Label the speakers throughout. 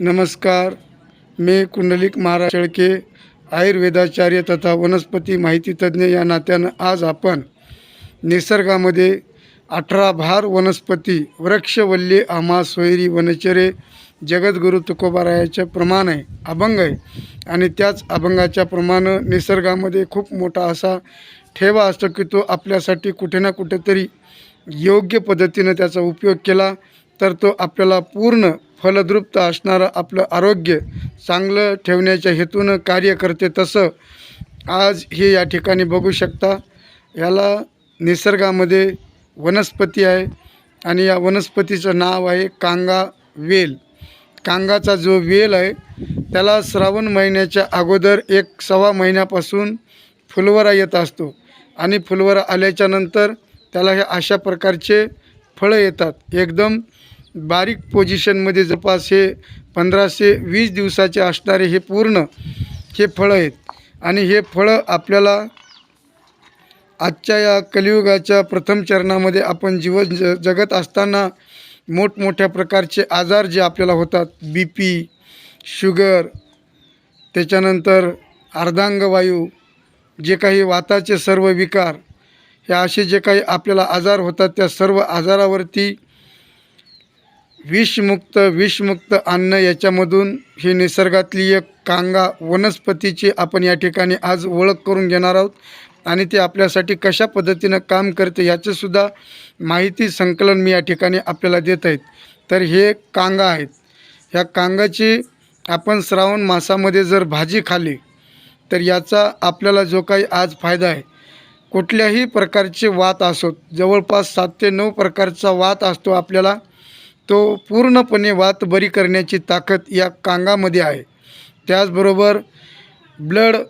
Speaker 1: नमस्कार. मी कुंडलिक महाराज शेळके आयुर्वेदाचार्य तथा वनस्पती माहिती तज्ज्ञ या नात्यानं आज आपण निसर्गामध्ये अठरा भार वनस्पती वृक्षवल्ली आम्हा सोयरी वनचरे जगद्गुरु तुकोबारायाचं प्रमाण आहे अभंग आहे. आणि त्याच अभंगाच्या प्रमाणं निसर्गामध्ये खूप मोठा असा ठेवा असतो की तो आपल्यासाठी कुठे ना कुठेतरी योग्य पद्धतीनं त्याचा उपयोग केला तर तो आपल्याला पूर्ण फलद्रुप्त असणारं आपलं आरोग्य चांगलं ठेवण्याच्या हेतूनं कार्य करते तसं आज हे या ठिकाणी बघू शकता. याला निसर्गामध्ये वनस्पती आहे आणि या वनस्पतीचं नाव आहे कांगा वेल. कांगाचा जो वेल आहे त्याला श्रावण महिन्याच्या अगोदर एक सव्वा महिन्यापासून फुलवरा येत असतो आणि फुलवरा आल्याच्यानंतर त्याला हे अशा प्रकारचे फळं येतात. एकदम बारीक पोझिशनमध्ये जवळपास हे पंधराशे वीस दिवसाचे असणारे हे पूर्ण हे फळं आहेत. आणि हे फळं आपल्याला आजच्या या कलियुगाच्या प्रथम चरणामध्ये आपण जीवन ज जगत असताना मोठमोठ्या प्रकारचे आजार जे आपल्याला होतात बी पी शुगर त्याच्यानंतर अर्धांगवायू जे काही वाताचे सर्व विकार हे असे जे काही आपल्याला आजार होतात त्या सर्व आजारावरती विषमुक्त विषमुक्त अन्न याच्यामधून ही निसर्गातली एक कांगा वनस्पतीची आपण या ठिकाणी आज ओळख करून घेणार आहोत. आणि ते आपल्यासाठी कशा पद्धतीनं काम करते याचंसुद्धा माहिती संकलन मी या ठिकाणी आपल्याला देत आहेत. तर हे कांगा आहेत. ह्या कांगाची आपण श्रावण मासामध्ये जर भाजी खाल्ली तर याचा आपल्याला जो काही आज फायदा आहे. कुठल्याही प्रकारचे वात असोत जवळपास सात ते नऊ प्रकारचा वात असतो आपल्याला. तो पूर्णपणे वात बरी करण्याची ताकद या कांगामध्ये आहे. त्याचबरोबर ब्लडचं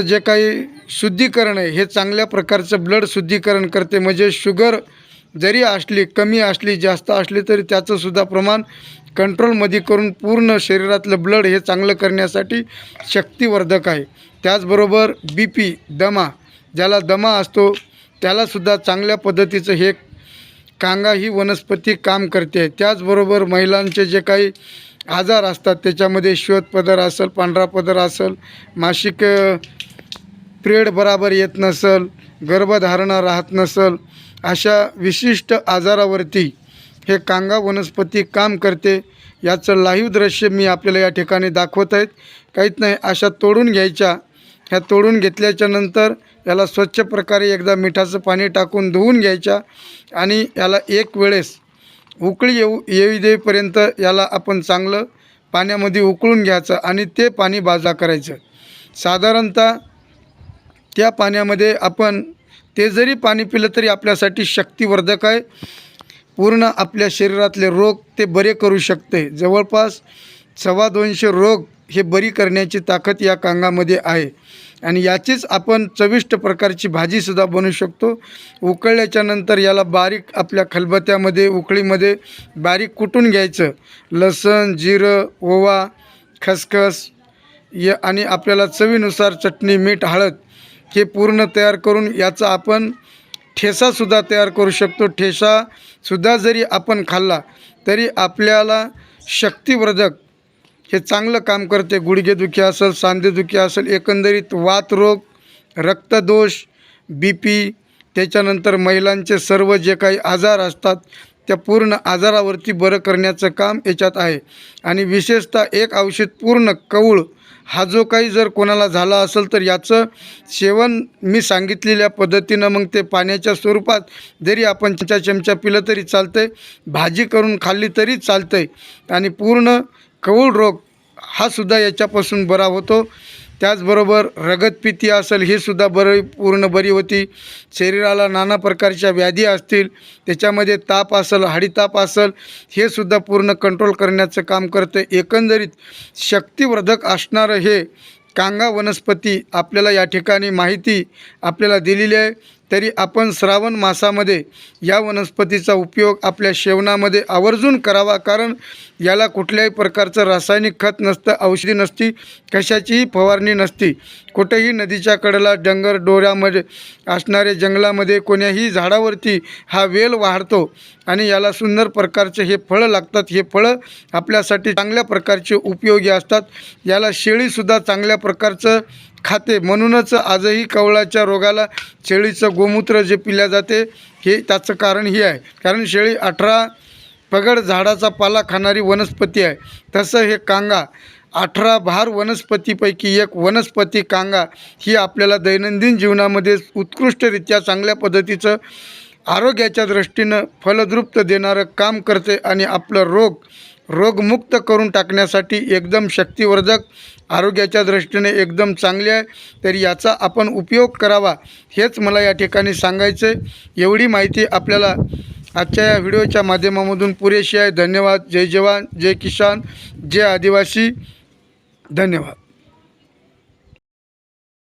Speaker 1: जे काही शुद्धीकरण आहे हे चांगल्या प्रकारचं ब्लड शुद्धीकरण करते. म्हणजे शुगर जरी असली कमी असली जास्त असली तरी त्याचंसुद्धा प्रमाण कंट्रोलमध्ये करून पूर्ण शरीरातलं ब्लड हे चांगलं करण्यासाठी शक्तिवर्धक आहे. त्याचबरोबर बी पी दमा ज्याला दमा असतो त्यालासुद्धा चांगल्या पद्धतीचं हे कांगा ही वनस्पती काम करते. त्याचबरोबर महिलांचे जे काही आजार असतात त्याच्यामध्ये श्वेत पदर असेल पांढरा पदर असेल मासिक पिरियड बराबर येत नसल गर्भधारणा राहत नसल अशा विशिष्ट आजारावरती हे कांगा वनस्पती काम करते. याचं लाईव्ह दृश्य मी आपल्याला या ठिकाणी दाखवत आहेत. काहीच नाही अशा तोडून घ्यायच्या ह्या तोडून घेतल्याच्या नंतर याला स्वच्छ प्रकारे एकदा मिठाचं पाणी टाकून धुवून घ्यायच्या आणि याला एक वेळेस उकळी येऊ येऊ देईपर्यंत याला आपण चांगलं पाण्यामध्ये उकळून घ्यायचं आणि ते पाणी बाजा करायचं. साधारणतः त्या पाण्यामध्ये आपण ते जरी पाणी पिलं तरी आपल्यासाठी शक्तिवर्धक आहे. पूर्ण आपल्या शरीरातले रोग ते बरे करू शकते. जवळपास सव्वा दोनशे रोग हे बरी करण्याची ताकद या कांगामध्ये आहे. आणि याचीच आपण चविष्ट प्रकारची भाजीसुद्धा बनवू शकतो. उकळल्याच्या नंतर याला बारीक आपल्या खलबत्यामध्ये उकळीमध्ये बारीक कुटून घ्यायचं. लसण जिरं ओवा खसखस य आणि आपल्याला चवीनुसार चटणी मीठ हळद हे पूर्ण तयार करून याचा आपण ठेसासुद्धा तयार करू शकतो. ठेसासुद्धा जरी आपण खाल्ला तरी आपल्याला शक्तिवर्धक हे चांगलं काम करते. गुडघेदुखी असेल सांधेदुखी असेल एकंदरीत वातरोग रक्तदोष बी पी त्याच्यानंतर महिलांचे सर्व जे काही आजार असतात त्या पूर्ण आजारावरती बरं करण्याचं काम याच्यात आहे. आणि विशेषतः एक औषध पूर्ण कवळ हा जो काही जर कोणाला झाला असेल तर याचं सेवन मी सांगितलेल्या पद्धतीनं मग ते पाण्याच्या स्वरूपात जरी आपण चमचा चमचा पिलं तरी चालतं आहे भाजी करून खाल्ली तरी चालतं आहे आणि पूर्ण कवळ रोग हा सुद्धा याच्यापासून बरा होतो. त्याचबरोबर रगतपिती असेल हे सुद्धा बरी पूर्ण बरी होती. शरीराला नाना प्रकारच्या व्याधी असतील त्याच्यामध्ये ताप असेल हाडीताप असेल हे सुद्धा पूर्ण कंट्रोल करण्याचं काम करतं. एकंदरीत शक्तिवर्धक असणारं हे कांगा वनस्पती आपल्याला या ठिकाणी माहिती आपल्याला दिलेली आहे. तरी आपण श्रावण मासामध्ये या वनस्पतीचा उपयोग आपल्या शेवणामध्ये आवर्जून करावा कारण याला कुठल्याही प्रकारचं रासायनिक खत नसतं औषधी नसती कशाचीही फवारणी नसती. कुठेही नदीच्या कडेला डंगर डोऱ्यामध्ये असणारे जंगलामध्ये कोण्याही झाडावरती हा वेल वाढतो आणि याला सुंदर प्रकारचे हे फळं लागतात. हे फळं आपल्यासाठी चांगल्या प्रकारचे उपयोगी असतात. याला शेळीसुद्धा चांगल्या प्रकारचं खाते. म्हणूनच आजही कवळाच्या रोगाला शेळीचं गोमूत्र जे पिल्या जाते हे त्याचं कारण हे आहे. कारण शेळी अठरा पगड झाडाचा पाला खाणारी वनस्पती आहे. तसं हे कांगा अठरा भार वनस्पतीपैकी एक वनस्पती कांगा ही आपल्याला दैनंदिन जीवनामध्ये उत्कृष्टरित्या चांगल्या पद्धतीचं आरोग्याच्या दृष्टीनं फलद्रुप्त देणारं काम करते आणि आपलं रोग रोगमुक्त करून टाकण्यासाठी एकदम शक्तिवर्धक आरोग्याच्या दृष्टीने एकदम चांगले आहे. तर याचा आपण उपयोग करावा हेच मला या ठिकाणी सांगायचं आहे एवढी माहिती आपल्याला आजच्या या व्हिडिओच्या माध्यमामधून पुरेशी आहे. धन्यवाद. जय जवान. जय किसान. जय आदिवासी. धन्यवाद.